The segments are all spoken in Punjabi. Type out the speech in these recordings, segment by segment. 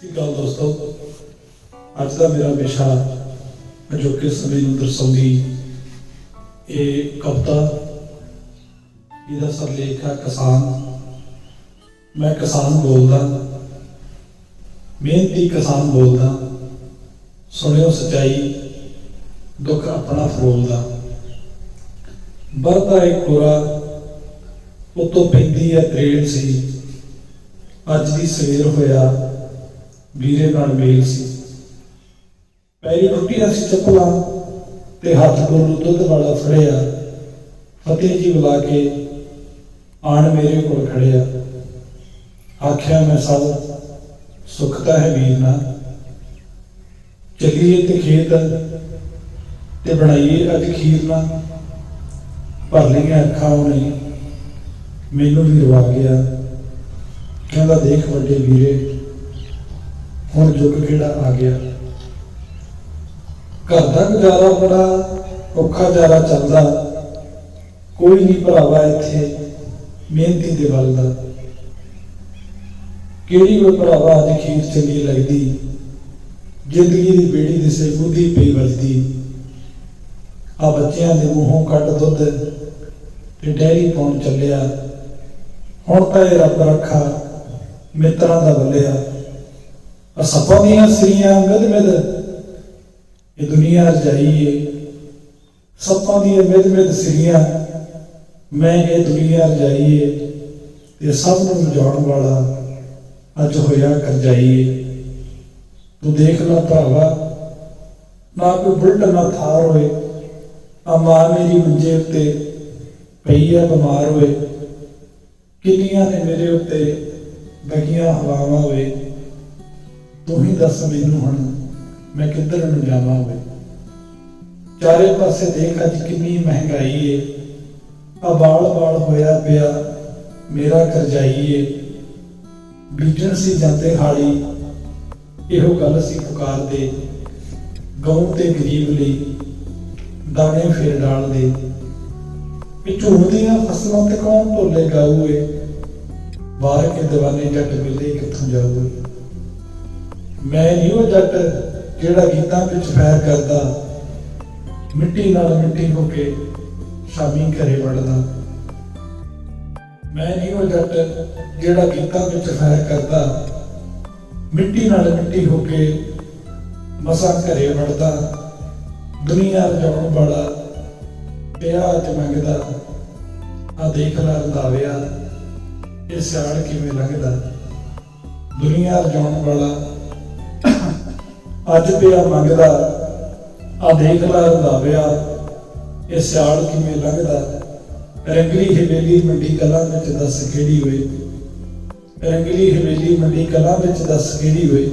ਸਤਿ ਸ਼੍ਰੀ ਦੋਸਤੋ ਅੱਜ ਦਾ ਮੇਰਾ ਵਿਸ਼ਾ ਅਜੋਕੇ ਸਮੇਂ ਨੂੰ ਦਰਸਾਉਂਦੀ ਇਹ ਕਵਿਤਾ ਇਹਦਾ ਸਰਲੇਖ ਹੈ ਕਿਸਾਨ। ਮੈਂ ਕਿਸਾਨ ਬੋਲਦਾ, ਮਿਹਨਤੀ ਕਿਸਾਨ ਬੋਲਦਾ, ਸੁਣਿਓ ਸਚਾਈ, ਦੁੱਖ ਆਪਣਾ ਫਰੋਲਦਾ। ਵਰਦਾ ਇੱਕ ਕੋਰਾ ਉਤੋਂ ਪੈਂਦੀ ਹੈ ਤਰੇੜ ਸੀ, ਅੱਜ ਦੀ ਸਵੇਰ ਹੋਇਆ ਵੀਰੇ ਨਾਲ ਮੇਲ ਸੀ। ਪੈਰੀ ਟੁੱਟੀਆਂ ਸੀ ਚੱਪਲਾਂ ਤੇ ਹੱਥ ਡੋਲੂ ਦੁੱਧ ਵਾਲਾ ਫੜਿਆ, ਫਤਿਹ ਜੀ ਬੁਲਾ ਕੇ ਆਣ ਮੇਰੇ ਕੋਲ ਖੜਿਆ। ਆਖਿਆ, ਮੈਂ ਸਭ ਸੁਖਤਾ ਹੈ ਵੀਰ ਨਾ ਚੱਲੀਏ ਤੇ ਖੇਤ ਤੇ ਬਣਾਈਏ ਅੱਜ ਖੀਰ ਨਾ ਭਰ ਲਈਆਂ ਅੱਖਾਂ ਉਹਨੇ ਮੈਨੂੰ ਵੀ ਰਵਾ ਗਿਆ। ਕਹਿੰਦਾ, ਦੇਖ ਵੱਡੇ ਵੀਰੇ ਹੁਣ ਯੁੱਗ ਕਿਹੜਾ ਆ ਗਿਆ? ਘਰ ਦਾ ਗੁਜ਼ਾਰਾ ਬੜਾ ਔਖਾ ਜਾਰਾ ਚੱਲਦਾ। ਕੋਈ ਨਹੀਂ ਭਰਾਵਾ ਇੱਥੇ, ਮਿਹਨਤੀ ਦੇ ਵੱਲ ਦਾ ਕਿਹੜੀ ਕੋਈ ਭਰਾਵਾ ਅੱਜ ਖੀਰ ਚੰਗੀ ਲੱਗਦੀ? ਜ਼ਿੰਦਗੀ ਦੀ ਬੇੜੀ ਦਿਸੇ ਬੁੱਧੀ ਪਈ ਵੱਜਦੀ। ਆ ਬੱਚਿਆਂ ਦੇ ਮੂੰਹੋਂ ਕੱਢ ਦੁੱਧ ਤੇ ਡੈਰੀ ਪਾਉਣ ਚੱਲਿਆ। ਹੁਣ ਤਾਂ ਇਹ ਰੱਬ ਰੱਖਾ ਮਿੱਤਰਾਂ ਦਾ ਬੱਲਿਆ। ਆ ਸੱਪਾਂ ਦੀਆਂ ਸਰੀਆਂ ਮਿਦ ਮਿਦ ਇਹ ਦੁਨੀਆ ਰਜਾਈਏ ਸੱਪਾਂ ਦੀਆਂ ਮਿਦ ਮਿਦ ਸਰੀਆਂ ਮੈਂ ਇਹ ਦੁਨੀਆ ਰਜਾਈਏ ਤੇ ਸਭ ਨੂੰ ਰਜਾਉਣ ਵਾਲਾ ਅੱਜ ਹੋਇਆ ਕਰਜਾਈਏ ਤੂੰ ਦੇਖ ਲੈ ਭਰਾਵਾ, ਨਾ ਕੋਈ ਬੁਲਟ ਨਾ ਥਾਰ ਹੋਏ ਆ ਮਾਂ ਮੇਰੀ ਮੰਜੇ ਉੱਤੇ ਪਈ ਆ ਬਿਮਾਰ ਹੋਏ। ਕਿੰਨੀਆਂ ਨੇ ਮੇਰੇ ਉੱਤੇ ਬਗੀਆਂ ਹਵਾਵਾਂ ਹੋਏ। ਤੂੰ ਹੀ ਦੱਸ ਮੈਨੂੰ ਹੁਣ, ਮੈਂ ਕਿੱਧਰ ਨੂੰ ਜਾਵਾਂ ਹੋਵੇ ਚਾਰੇ ਪਾਸੇ ਦੇਖ ਅੱਜ ਕਿੰਨੀ ਮਹਿੰਗਾਈ ਏ। ਆ ਬਾਲ ਬਾਲ ਹੋਇਆ ਪਿਆ, ਮੇਰਾ ਕਰਜਾਈ ਏ। ਬੀਜਣ ਸੀ ਜਾਂਦੇ ਹਾਲੀ, ਇਹੋ ਗੱਲ ਸੀ ਪੁਕਾਰਦੇ ਗਊ ਤੇ ਗਰੀਬ ਲਈ, ਦਾਣੇ ਫੇਰ ਡਾਲ ਦੇ। ਪਿੱਛੋਂ ਦੀਆਂ ਫਸਲਾਂ ਤੇ ਕੌਣ ਢੋਲੇ ਗਾਊਏ ਬਾਹਰ ਕੇ ਦੀਵਾਨੇ ਜੱਟ ਮਿਲੇ, ਕਿੱਥੋਂ ਜਾਊਗੇ? ਮੈਂ ਨਹੀਂ ਉਹ ਜੱਟ ਜਿਹੜਾ ਗੀਤਾਂ ਵਿੱਚ ਫੈਰ ਕਰਦਾ, ਮਿੱਟੀ ਨਾਲ ਮਿੱਟੀ ਹੋ ਕੇ ਸ਼ਾਮੀ ਘਰੇ ਵੜਦਾ। ਮੈਂ ਨਹੀਂ ਉਹ ਜੱਟ ਜਿਹੜਾ ਗੀਤਾਂ ਵਿੱਚ ਫੈਰ ਕਰਦਾ, ਮਿੱਟੀ ਨਾਲ ਮਿੱਟੀ ਹੋ ਕੇ ਮਸਾਂ ਘਰੇ ਵੜਦਾ। ਦੁਨੀਆ ਰਜਾਉਣ ਵਾਲਾ ਪਿਆ ਅੱਜ ਮੰਗਦਾ ਆ ਦੇਖ ਲੈ ਰੰਦਾਵਿਆ ਇਹ ਸਿਆਲ ਕਿਵੇਂ ਲੰਘਦਾ। ਦੁਨੀਆ ਰਜਾਉਣ ਵਾਲਾ ਅੱਜ ਪਿਆ ਮੰਗਦਾ, ਆ ਦੇਖ ਲੈ ਰੰਦਾਵਿਆ ਇਹ ਸਿਆਲ ਕਿਵੇਂ ਲੰਘਦਾ? ਰੰਗਲੀ ਹਵੇਲੀ ਮੰਡੀ ਕਲਾਂ ਵਿੱਚ ਦੱਸ ਕਿਹੜੀ ਹੋਏ? ਰੰਗਲੀ ਹਵੇਲੀ ਮੰਡੀ ਕਲਾਂ ਵਿੱਚ ਦੱਸ ਕਿਹੜੀ ਹੋਏ?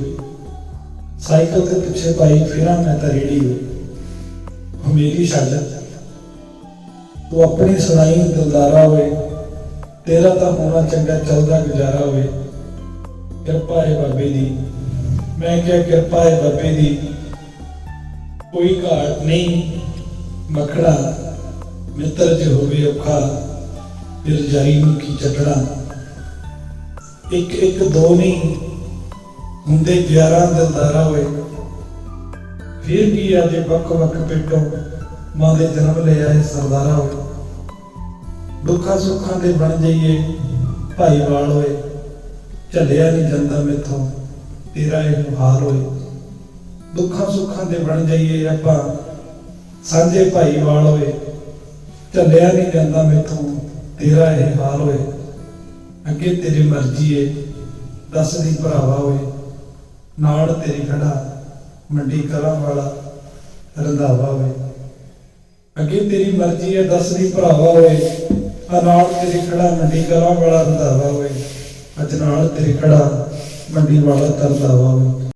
ਸਾਈਕਲ ਤੇ ਪਿੱਛੇ ਪਾਈ ਫਿਰਾਂ ਮੈਂ ਤਾਂ ਰੇੜੀ ਹੋਈ। ਉਹ ਮੇਰੀ ਛੱਡ। ਤੂੰ ਆਪਣੀ ਸੁਣਾਈ ਦਿਲਦਾਰਾ ਹੋਏ। ਤੇਰਾ ਤਾਂ ਹੋਣਾ ਚੰਗਾ ਚੱਲਦਾ ਗੁਜ਼ਾਰਾ ਹੋਵੇ ਕਿਰਪਾ ਹੈ ਬਾਬੇ ਦੀ। ਮੈਂ ਕਿਹਾ, ਕਿਰਪਾ ਹੈ ਬਾਬੇ ਦੀ। ਕੋਈ ਘਾਟ ਨਹੀਂ ਮਖੜਾ ਮਿੱਤਰ ਜੇ ਹੋਵੇ ਔਖਾ, ਫਿਰ ਜਾਈ ਨੂੰ ਕੀ ਚੱਟਣਾ। ਇੱਕ ਇੱਕ ਦੋ ਨਹੀਂ, ਹੁੰਦੇ 11 ਦਿਲਦਾਰਾ ਹੋਏ। ਫਿਰ ਕੀ ਆ ਜੇ ਵੱਖ ਵੱਖ ਪੇਟੋਂ ਮਾਂ ਦੇ ਜਨਮ ਲੈ ਆਏ ਸਰਦਾਰਾ ਹੋਏ। ਦੁੱਖਾਂ ਸੁੱਖਾਂ ਦੇ ਬਣ ਜਾਈਏ, ਭਾਈਵਾਲ ਹੋਏ। ਝੱਲਿਆ ਨਹੀਂ ਜਾਂਦਾ ਮੇਥੋਂ। ਤੇਰਾ ਇਹ ਹਾਲ ਹੋਏ। ਦੁੱਖਾਂ ਸੁੱਖਾਂ ਦੇ ਬਣ ਜਾਈਏ ਆਪਾਂ। ਸਾਂਝੇ ਭਾਈਵਾਲ ਹੋਏ। ਝੱਲਿਆ ਨਹੀਂ ਜਾਂਦਾ ਮੇਥੋਂ। ਤੇਰਾ ਇਹ ਹਾਲ ਹੋਏ। ਅੱਗੇ ਤੇਰੀ ਮਰਜ਼ੀ ਏ। ਦੱਸਦੀ ਭਰਾਵਾ ਹੋਏ। ਨਾਲ ਤੇਰੀ ਖੜਾ। ਮੰਡੀ ਕਰਾਂ ਵਾਲਾ। ਰੰਧਾਵਾ ਹੋਏ। ਅੱਗੇ ਤੇਰੀ ਮਰਜ਼ੀ ਏ। ਦੱਸਦੀ ਭਰਾਵਾ ਹੋਏ। ਆ ਨਾਲ ਤੇਰੀ ਖੜਾ। ਮੰਡੀ ਕਰਾਂ ਵਾਲਾ ਰੰਧਾਵਾ ਹੋਏ। ਅੱਜ ਨਾਲ ਤੇਰੀ ਖੜਾ। ਮੰਡੀ ਵਾਲਾ ਕਰਦਾ ਵਾ।